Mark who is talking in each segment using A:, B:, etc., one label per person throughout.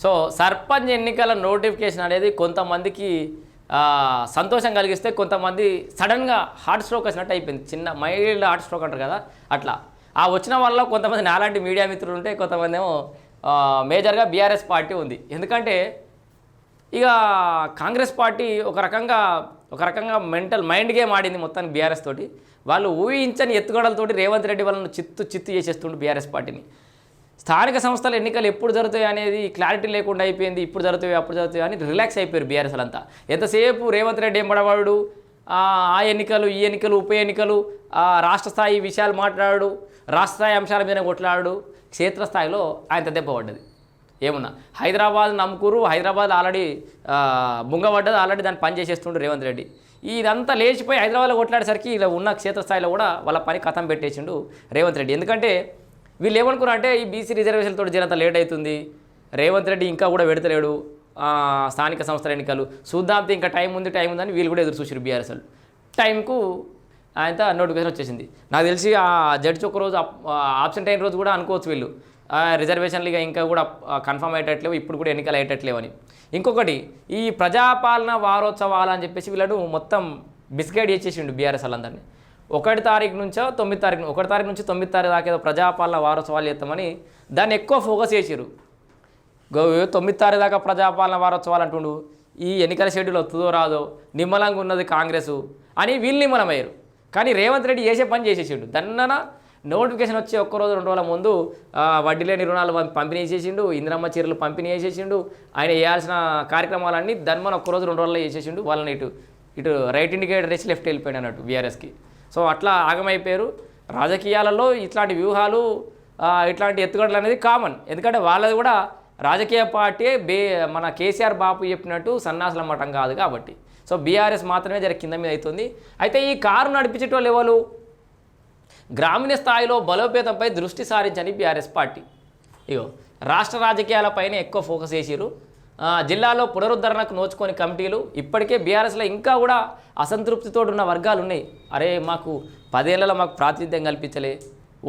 A: So sarpanch ఎన్నికల notification అనేది కొంతమందికి సంతోషం కలిగిస్తే కొంతమంది సడన్గా హార్ట్ స్ట్రోక్ వచ్చినట్టు అయిపోయింది. చిన్న మైల్డ్ హార్ట్ స్ట్రోక్ అంటారు కదా అట్లా. ఆ వచ్చిన వల్ల కొంతమంది నాలాంటి మీడియా మిత్రులు ఉంటే కొంతమంది ఏమో మేజర్గా బీఆర్ఎస్ పార్టీ ఉంది. ఎందుకంటే ఇక కాంగ్రెస్ పార్టీ ఒక రకంగా ఒక రకంగా మెంటల్ మైండ్ గేమ్ ఆడింది మొత్తానికి బీఆర్ఎస్ తోటి. వాళ్ళు ఊహించని ఎత్తుగడలతోటి రేవంత్ రెడ్డి వాళ్ళను చిత్తు చిత్తు చేసేస్తుండు బీఆర్ఎస్ పార్టీని. స్థానిక సంస్థల ఎన్నికలు ఎప్పుడు జరుగుతాయి అనేది క్లారిటీ లేకుండా అయిపోయింది ఇప్పుడు జరుగుతాయి అప్పుడు జరుగుతాయి అని రిలాక్స్ అయిపోయారు బీఆర్ఎస్ అంతా ఎంతసేపు రేవంత్ రెడ్డి ఏం పడవాడు? ఆ ఎన్నికలు ఈ ఎన్నికలు ఉప ఎన్నికలు రాష్ట్ర స్థాయి విషయాలు మాట్లాడాడు రాష్ట్ర స్థాయి అంశాల మీద కొట్లాడు. క్షేత్రస్థాయిలో ఆయన దెబ్బ పడ్డది. ఏమున్నా? హైదరాబాద్ నమ్ముకూరు హైదరాబాద్ ఆల్రెడీ బుంగబడ్డది ఆల్రెడీ దాన్ని పనిచేసేస్తుండు రేవంత్ రెడ్డి. ఇదంతా లేచిపోయి హైదరాబాద్లో కొట్లాడేసరికి ఇలా ఉన్న క్షేత్రస్థాయిలో కూడా వాళ్ళ పని కథం పెట్టేసిండు రేవంత్ రెడ్డి. ఎందుకంటే వీళ్ళు ఏమనుకున్నారు అంటే ఈ బీసీ రిజర్వేషన్లతో జనత జనంత లేట్ అవుతుంది రేవంత్ రెడ్డి ఇంకా కూడా పెడతలేడు. స్థానిక సంస్థల ఎన్నికలు. చూద్దాంతే ఇంకా టైం ఉంది టైం ఉందని వీళ్ళు కూడా ఎదురు చూసారు బీఆర్ఎస్ టైంకు ఆయన నోటిఫికేషన్ వచ్చేసింది. నాకు తెలిసి ఆ జడ్జి ఒక రోజు ఆబ్సెంట్ అయిన రోజు కూడా అనుకోవచ్చు వీళ్ళు. రిజర్వేషన్లు ఇక ఇంకా కూడా కన్ఫర్మ్ అయ్యేటట్లేవు ఇప్పుడు కూడా ఎన్నికలు అయ్యేటట్లేవు అని ఇంకొకటి ఈ ప్రజాపాలన వారోత్సవాలు అని చెప్పేసి వీళ్ళను మొత్తం బిస్గైడ్ చేసేసిండు బీఆర్ఎస్ వాళ్ళందరినీ. ఒకటి తారీఖు నుంచో తొమ్మిది తారీఖు ఒకటి తారీఖు నుంచి తొమ్మిది తారీఖు దాకా ఏదో ప్రజాపాలన వారోత్సవాలు చేస్తామని దాన్ని ఎక్కువ ఫోకస్ చేసిరు తొమ్మిది తారీఖు దాకా ప్రజాపాలన వారోత్సవాలు అంటుండు. ఈ ఎన్నికల షెడ్యూల్ వస్తుందో రాదో నిమ్మలంగా ఉన్నది కాంగ్రెస్ అని వీళ్ళు నిమ్మలమయ్యారు. కానీ రేవంత్ రెడ్డి చేసే పని చేసేసిండు. దన్నన నోటిఫికేషన్ వచ్చి ఒక్క రోజు రెండు రోజుల ముందు వడ్డీ లేని రుణాలు పంపిణీ చేసేసిండు ఇందిరమ్మ చీరలు పంపిణీ చేసేసిండు ఆయన చేయాల్సిన కార్యక్రమాలన్నీ ధన్మన్ ఒక్క రోజు రెండు రోజుల్లో చేసేసిండు. వాళ్ళని ఇటు ఇటు రైట్ ఇండికేటర్ వేసి లెఫ్ట్ వెళ్ళిపోయాడు అన్నట్టు బీఆర్ఎస్కి సో అట్లా ఆగమైపోయారు. రాజకీయాలలో ఇట్లాంటి వ్యూహాలు ఇట్లాంటి ఎత్తుగడలు అనేది కామన్. ఎందుకంటే వాళ్ళది కూడా రాజకీయ పార్టీ బే మన కేసీఆర్ బాపు చెప్పినట్టు సన్నాసుల మఠం కాదు కాబట్టి. సో బీఆర్ఎస్ మాత్రమే జర కింద మీద అవుతుంది. అయితే ఈ కారు నడిపించేటోళ్ళు ఎవరు? గ్రామీణ స్థాయిలో బలోపేతంపై దృష్టి సారించని బీఆర్ఎస్ పార్టీ. ఇగో రాష్ట్ర రాజకీయాలపైన ఎక్కువ ఫోకస్ చేసిరు జిల్లాలో పునరుద్ధరణకు నోచుకొని కమిటీలు ఇప్పటికే బీఆర్ఎస్లో ఇంకా కూడా అసంతృప్తితో ఉన్న వర్గాలు ఉన్నాయి అరే మాకు పదేళ్ళలో మాకు ప్రాతినిధ్యం కల్పించలే.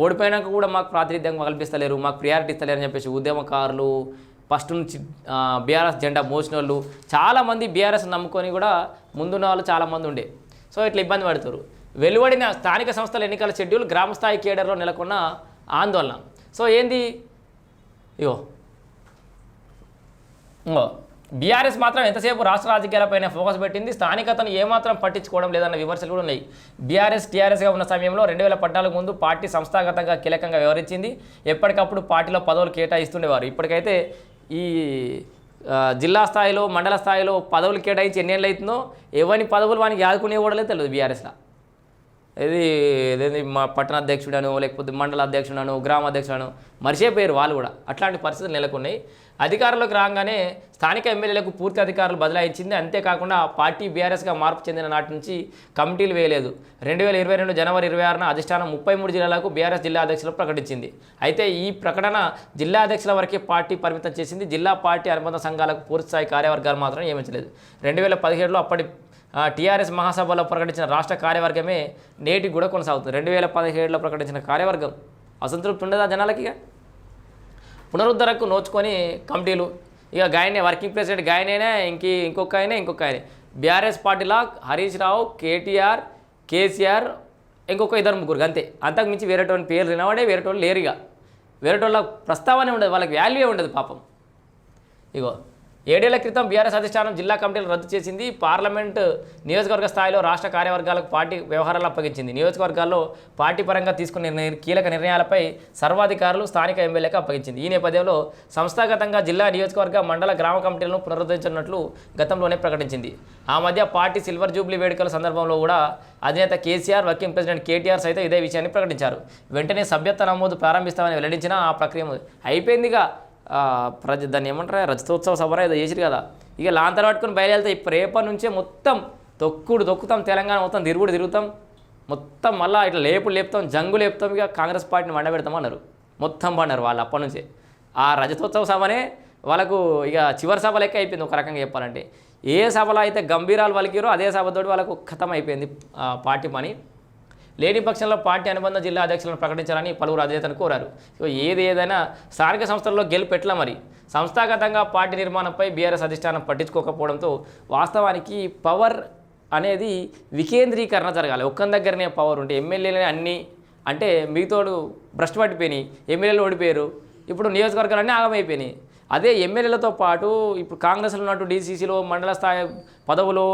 A: ఓడిపోయినాక కూడా మాకు ప్రాతినిధ్యం కల్పిస్తలేరు మాకు ప్రియారిటీ ఇస్తలేరు అని చెప్పేసి ఉద్యమకారులు ఫస్ట్ నుంచి బీఆర్ఎస్ జెండా మోసిన వాళ్ళు చాలామంది బీఆర్ఎస్ నమ్ముకొని కూడా ముందున్న వాళ్ళు చాలామంది ఉండే. సో ఇట్లా ఇబ్బంది పడుతారు వెలువడిన స్థానిక సంస్థల ఎన్నికల షెడ్యూల్ గ్రామ స్థాయి కేడర్లో నెలకొన్న ఆందోళన. సో ఏంది? ఇగో బీఆర్ఎస్ మాత్రం ఎంతసేపు రాష్ట్ర రాజకీయాలపైన ఫోకస్ పెట్టింది? స్థానికతను ఏమాత్రం పట్టించుకోవడం లేదన్న విమర్శలు కూడా ఉన్నాయి. బీఆర్ఎస్ టీఆర్ఎస్గా ఉన్న సమయంలో రెండు వేల పద్నాలుగు ముందు పార్టీ సంస్థాగతంగా కీలకంగా వ్యవహరించింది. ఎప్పటికప్పుడు పార్టీలో పదవులు కేటాయిస్తుండేవారు. ఇప్పటికైతే ఈ జిల్లా స్థాయిలో మండల స్థాయిలో పదవులు కేటాయించి ఎన్నేళ్ళు అవుతుందో ఎవరిని పదవులు వానికి యాదుకునే కూడా తెలియదు బీఆర్ఎస్లో. ఇది ఇదేంది మా పట్టణ అధ్యక్షుడను లేకపోతే మండల అధ్యక్షుడను గ్రామ అధ్యక్షుడను మర్చిపోయారు వాళ్ళు కూడా. అట్లాంటి పరిస్థితులు నెలకొన్నాయి. అధికారంలోకి రాగానే స్థానిక ఎమ్మెల్యేలకు పూర్తి అధికారులు బదలాయించింది. అంతేకాకుండా పార్టీ బీఆర్ఎస్గా మార్పు చెందిన నాటి నుంచి కమిటీలు వేయలేదు. రెండు వేల ఇరవై రెండు జనవరి ఇరవై ఆరున అధిష్టానం ముప్పై మూడు జిల్లాలకు బీఆర్ఎస్ జిల్లా అధ్యక్షులు ప్రకటించింది. అయితే ఈ ప్రకటన జిల్లా అధ్యక్షుల వరకే పార్టీ పరిమితం చేసింది. జిల్లా పార్టీ అనుబంధ సంఘాలకు పూర్తి స్థాయి కార్యవర్గాలు మాత్రం నియమించలేదు. రెండు వేల పదిహేడులో అప్పటి టీఆర్ఎస్ మహాసభలో ప్రకటించిన రాష్ట్ర కార్యవర్గమే నేటికి కూడా కొనసాగుతుంది. రెండు వేల పదిహేడులో ప్రకటించిన కార్యవర్గం అసంతృప్తి ఉండదా జనాలకి ఇక? పునరుద్ధరణకు నోచుకొని కమిటీలు ఇక గాయనే వర్కింగ్ ప్రెసిడెంట్ గాయనేనే ఇంక ఇంకొక ఆయనే ఇంకొక ఆయనే. బీఆర్ఎస్ పార్టీలో హరీష్ రావు కేటీఆర్ కేసీఆర్ ఇంకొక ఇద్దరు ముగ్గురు అంతే. అంతకు మించి వేరేటోని పేర్లు వినవాడే వేరేటోళ్ళు లేరుగా వేరేటోళ్ళ ప్రస్తావనే ఉండదు వాళ్ళకి వాల్యూ ఉండదు పాపం. ఇగో. ఏడేళ్ళ క్రితం బీఆర్ఎస్ అధిష్టానం జిల్లా కమిటీలు రద్దు చేసింది. పార్లమెంట్ నియోజకవర్గ స్థాయిలో రాష్ట్ర కార్యవర్గాలకు పార్టీ వ్యవహారాలు అప్పగించింది. నియోజకవర్గాల్లో పార్టీ పరంగా తీసుకునే కీలక నిర్ణయాలపై సర్వాధికారులు స్థానిక ఎమ్మెల్యేకి అప్పగించింది. ఈ నేపథ్యంలో సంస్థాగతంగా జిల్లా నియోజకవర్గ మండల గ్రామ కమిటీలను పునరుద్ధరించినట్లు గతంలోనే ప్రకటించింది. ఆ మధ్య పార్టీ సిల్వర్ జూబ్లీ వేడుకల సందర్భంలో కూడా అధినేత కేసీఆర్ వర్కింగ్ ప్రెసిడెంట్ కేటీఆర్ సైతం ఇదే విషయాన్ని ప్రకటించారు. వెంటనే సభ్యత్వ నమోదు ప్రారంభిస్తామని వెల్లడించినా ఆ ప్రక్రియ అయిపోయిందిగా. ప్రజ దాన్ని ఏమంటారా? రజతోత్సవ సభ ఏదో చేసిరు కదా. ఇక లాంతర పట్టుకుని బయలుదేరితే ఇప్పుడు రేపటి నుంచే మొత్తం తొక్కుడు తొక్కుతాం తెలంగాణ మొత్తం తిరుగుడు తిరుగుతాం. మొత్తం మళ్ళీ ఇట్లా లేపుడు లేపుతాం జంగు లేపుతాం ఇక కాంగ్రెస్ పార్టీని వండబెడతాం అన్నారు. మొత్తం పడినారు వాళ్ళు అప్పటి నుంచే. ఆ రజతోత్సవ సభనే వాళ్ళకు ఇక చివరి సభ లెక్క అయిపోయింది ఒక రకంగా చెప్పాలంటే. ఏ సభలో అయితే గంభీరాలు పలికిరో అదే సభతోటి వాళ్ళకు ఖతం అయిపోయింది పార్టీ పని. లేని పక్షంలో పార్టీ అనుబంధ జిల్లా అధ్యక్షులను ప్రకటించాలని పలువురు అధినేతలు కోరారు. ఏది ఏదైనా స్థానిక సంస్థల్లో గెలుపెట్ల మరి. సంస్థాగతంగా పార్టీ నిర్మాణంపై బీఆర్ఎస్ అధిష్టానం పట్టించుకోకపోవడంతో వాస్తవానికి పవర్ అనేది వికేంద్రీకరణ జరగాలి. ఒక్కని దగ్గరనే పవర్ ఉంటే ఎమ్మెల్యేలనే అన్నీ అంటే మిగతాడు భ్రష్టు పట్టిపోయినాయి ఎమ్మెల్యేలు ఓడిపోయారు ఇప్పుడు నియోజకవర్గాలన్నీ ఆగమైపోయినాయి. అదే ఎమ్మెల్యేలతో పాటు ఇప్పుడు కాంగ్రెస్లో ఉన్నట్టు డీసీసీలో మండల స్థాయి పదవులో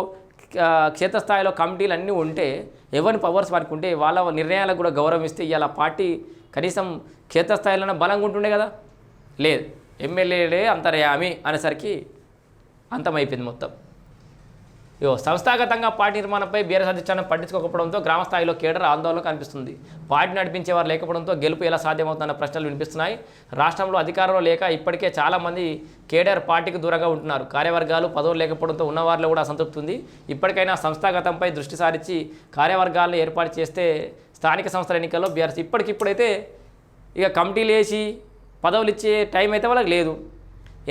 A: క్షేత్రస్థాయిలో కమిటీలు అన్నీ ఉంటే ఎవరిని పవర్స్ వారికి ఉంటే వాళ్ళ నిర్ణయాలకు కూడా గౌరవం ఇస్తే ఇవాళ పార్టీ కనీసం క్షేత్రస్థాయిలోనే బలంగా ఉంటుండే కదా? లేదు. ఎమ్మెల్యేలే అంతర్యామి అనేసరికి అంతమైపోయింది మొత్తం. సంస్థాగతంగా పార్టీ నిర్మాణంపై బీఆర్ఎస్ అధిష్టానం పట్టించుకోకపోవడంతో గ్రామ స్థాయిలో కేడర్ ఆందోళన కనిపిస్తుంది. పార్టీ నడిపించేవారు లేకపోవడంతో గెలుపు ఎలా సాధ్యమవుతుందన్న ప్రశ్నలు వినిపిస్తున్నాయి. రాష్ట్రంలో అధికారంలో లేక ఇప్పటికే చాలామంది కేడర్ పార్టీకి దూరంగా ఉంటున్నారు. కార్యవర్గాలు పదవులు లేకపోవడంతో ఉన్నవారిలో కూడా అసంతృప్తి ఉంది. ఇప్పటికైనా సంస్థాగతంపై దృష్టి సారించి కార్యవర్గాలను ఏర్పాటు చేస్తే స్థానిక సంస్థల ఎన్నికల్లో బీఆర్ఎస్ ఇప్పటికిప్పుడైతే ఇక కమిటీలు వేసి పదవులు ఇచ్చే టైం అయితే వాళ్ళకి లేదు.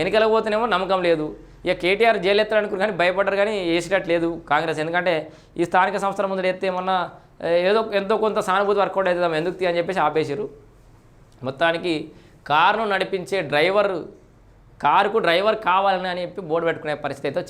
A: ఎన్నికలకు పోతేనేమో నమ్మకం లేదు. ఇక కేటీఆర్ జైలు ఎత్తారనుకున్నారు కానీ భయపడ్డారు కానీ వేసేటట్లేదు కాంగ్రెస్. ఎందుకంటే ఈ స్థానిక సంస్థల ముందు ఎత్తే ఏమన్నా ఏదో ఎంతో కొంత సానుభూతి వర్కౌట్ అవుతుంది ఎందుకు తీ అని చెప్పేసి ఆపేశారు. మొత్తానికి కారును నడిపించే డ్రైవర్ కారుకు డ్రైవర్ కావాలని అని చెప్పి బోర్డు పెట్టుకునే పరిస్థితి అయితే